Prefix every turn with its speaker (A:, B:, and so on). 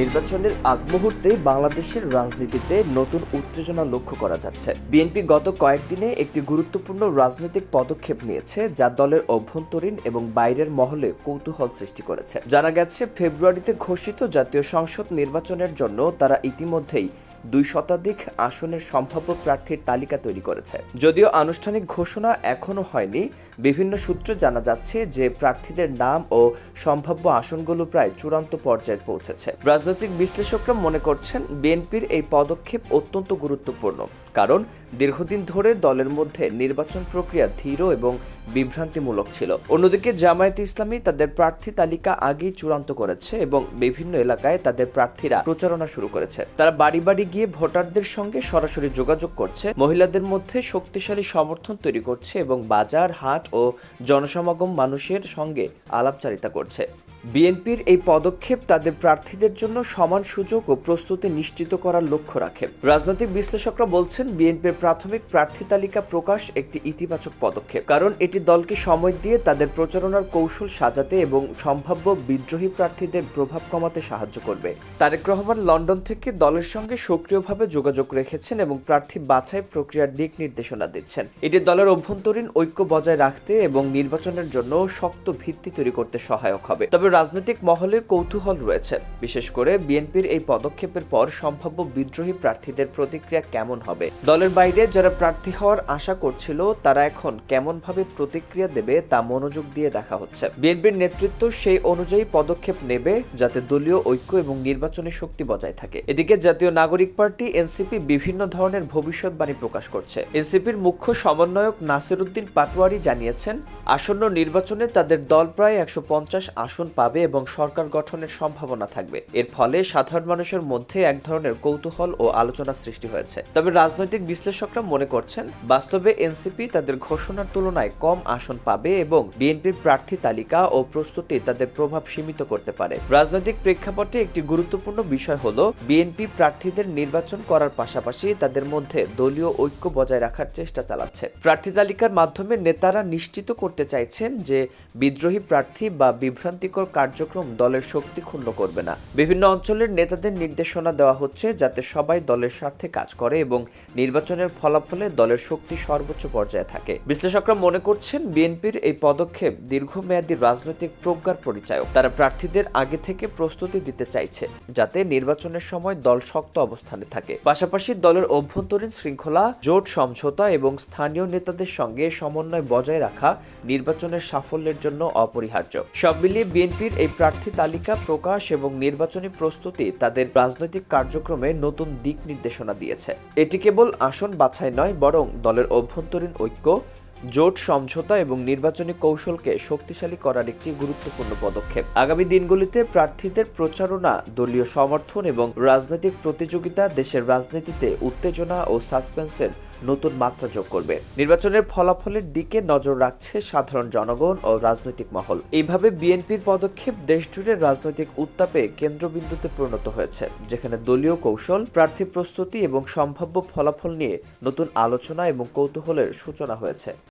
A: নির্বাচনের আগ মুহূর্তে বাংলাদেশের রাজনীতিতে নতুন উত্তেজনা লক্ষ্য করা যাচ্ছে। বিএনপি গত কয়েকদিনে একটি গুরুত্বপূর্ণ রাজনৈতিক পদক্ষেপ নিয়েছে, যা দলের অভ্যন্তরীণ এবং বাইরের মহলে কৌতূহল সৃষ্টি করেছে। জানা গেছে, ফেব্রুয়ারিতে ঘোষিত জাতীয় সংসদ নির্বাচনের জন্য তারা ইতিমধ্যেই দুই শতাধিক আসনের সম্ভাব্য প্রার্থীর তালিকা তৈরি করেছে। যদিও আনুষ্ঠানিক ঘোষণা এখনও হয়নি, বিভিন্ন সূত্রে জানা যাচ্ছে যে প্রার্থীদের নাম ও সম্ভাব্য আসনগুলো প্রায় চূড়ান্ত পর্যায়ে পৌঁছেছে। রাজনৈতিক বিশ্লেষকরা মনে করছেন, বিএনপির এই পদক্ষেপ অত্যন্ত গুরুত্বপূর্ণ। কারণ দীর্ঘদিন ধরে দলের মধ্যে নির্বাচন প্রক্রিয়া ধীর এবং বিভ্রান্তিমূলক ছিল। অন্যদিকে জামায়াত ইসলামী তাদের প্রার্থী তালিকা আগেই চূড়ান্ত করেছে এবং বিভিন্ন এলাকায় তাদের প্রার্থীরা প্রচারণা শুরু করেছে। তারা বাড়ি বাড়ি গিয়ে ভোটারদের সঙ্গে সরাসরি যোগাযোগ করছে, মহিলাদের মধ্যে শক্তিশালী সমর্থন তৈরি করছে এবং বাজার, হাট ও জনসমাগম মানুষের সঙ্গে আলাপচারিতা করছে। বিএনপির এই পদক্ষেপ তাদের প্রার্থীদের জন্য সমান সুযোগ ও প্রস্তুতি নিশ্চিত করার লক্ষ্য রাখে। রাজনৈতিক বিশ্লেষকরা বলছেন, বিএনপির প্রাথমিক প্রার্থী তালিকা প্রকাশ একটি ইতিবাচক পদক্ষেপ, কারণ এটি দলকে সময় দিয়ে তাদের প্রচারণার কৌশল সাজাতে এবং সম্ভাব্য বিদ্রোহী প্রার্থীদের প্রভাব কমাতে সাহায্য করবে। তারেক রহমান লন্ডন থেকে দলের সঙ্গে সক্রিয়ভাবে যোগাযোগ রেখেছেন এবং প্রার্থী বাছাই প্রক্রিয়ার দিক নির্দেশনা দিচ্ছেন। এটি দলের অভ্যন্তরীণ ঐক্য বজায় রাখতে এবং নির্বাচনের জন্য শক্ত ভিত্তি তৈরি করতে সহায়ক হবে। তবে রাজনৈতিক মহলে কৌতূহল রয়েছে। বিশেষ করে বিএনপির এই পদক্ষেপের পর সম্ভাব্য বিদ্রোহী প্রার্থীদের প্রতিক্রিয়া কেমন হবে? দলের বাইরে যারা প্রার্থী হওয়ার আশা করছিল, তারা এখন কেমনভাবে প্রতিক্রিয়া দেবে তা মনোযোগ দিয়ে দেখা হচ্ছে। বিএনপির নেতৃত্ব সেই অনুযায়ী পদক্ষেপ নেবে যাতে দলীয় ঐক্য এবং নির্বাচনী শক্তি বজায় থাকে। এদিকে জাতীয় নাগরিক পার্টি, এনসিপি বিভিন্ন ধরনের ভবিষ্যৎবাণী প্রকাশ করছে। এনসিপির মুখ্য সমন্বয়ক নাসিরুদ্দিন পাটোয়ারি জানিয়েছেন, আসন্ন নির্বাচনে তাদের দল প্রায় একশো পঞ্চাশ আসন পাবে এবং সরকার গঠনের সম্ভাবনা থাকবে। এর ফলে সাধারণ মানুষের মধ্যে এক ধরনের কৌতূহল ও আলোচনা সৃষ্টি হয়েছে। তবে রাজনৈতিক বিশ্লেষকরা মনে করছেন, বাস্তবে এনসিপি তাদের ঘোষণার তুলনায় কম আসন পাবে এবং বিএনপির প্রার্থী তালিকা ও প্রস্তুতি তাদের প্রভাব সীমিত করতে পারে। রাজনৈতিক প্রেক্ষাপটে একটি গুরুত্বপূর্ণ বিষয় হলো, বিএনপি প্রার্থীদের নির্বাচন করার পাশাপাশি তাদের মধ্যে দলীয় ঐক্য বজায় রাখার চেষ্টা চালাচ্ছে। প্রার্থী তালিকার মাধ্যমে নেতারা নিশ্চিত করতে চাইছেন যে বিদ্রোহী প্রার্থী বা বিভ্রান্তিকর কার্যক্রম দলের শক্তি ক্ষুণ্ণ করবে না। বিভিন্ন অঞ্চলের নেতাদের নির্দেশনা দেওয়া হচ্ছে যাতে সবাই দলের স্বার্থে কাজ করে এবং নির্বাচনের ফলাফলে দলের শক্তি সর্বোচ্চ পর্যায়ে থাকে। বিশ্লেষকরা মনে করছেন, বিএনপির এই পদক্ষেপ দীর্ঘমেয়াদী রাজনৈতিক প্রজ্ঞার পরিচায়ক। তারা প্রার্থীদের আগে থেকে প্রস্তুতি দিতে চাইছে, যাতে নির্বাচনের সময় দল শক্ত অবস্থানে থাকে। পাশাপাশি দলের অভ্যন্তরীণ শৃঙ্খলা, জোট সমঝোতা এবং স্থানীয় নেতাদের সঙ্গে সমন্বয় বজায় রাখা নির্বাচনের সাফল্যের জন্য অপরিহার্য। সব মিলিয়ে বিএনপির এই প্রার্থী তালিকা প্রকাশ এবং নির্বাচনী প্রস্তুতি তাদের রাজনৈতিক কার্যক্রমে নতুন দিক নির্দেশনা দিয়েছে। এটি কেবল আসন বাছাই নয়, বরং দলের অভ্যন্তরীণ ঐক্য, জোট সমঝোতা এবং নির্বাচনী কৌশলকে শক্তিশালী করার একটি গুরুত্বপূর্ণ পদক্ষেপ। আগামী দিনগুলিতে প্রার্থীদের প্রচারণা, দলীয় সমর্থন এবং রাজনৈতিক প্রতিযোগিতা দেশের রাজনীতিতে উত্তেজনা ও সাসপেন্সের নতুন মাত্রা যোগ করবে। নির্বাচনের ফলাফলের দিকে নজর রাখছে সাধারণ জনগণ ও রাজনৈতিক মহল। এইভাবে বিএনপির পদক্ষেপ দেশজুড়ে রাজনৈতিক উত্তাপে কেন্দ্রবিন্দুতে পরিণত হয়েছে, যেখানে দলীয় কৌশল, প্রার্থী প্রস্তুতি এবং সম্ভাব্য ফলাফল নিয়ে নতুন আলোচনা এবং কৌতূহলের সূচনা হয়েছে।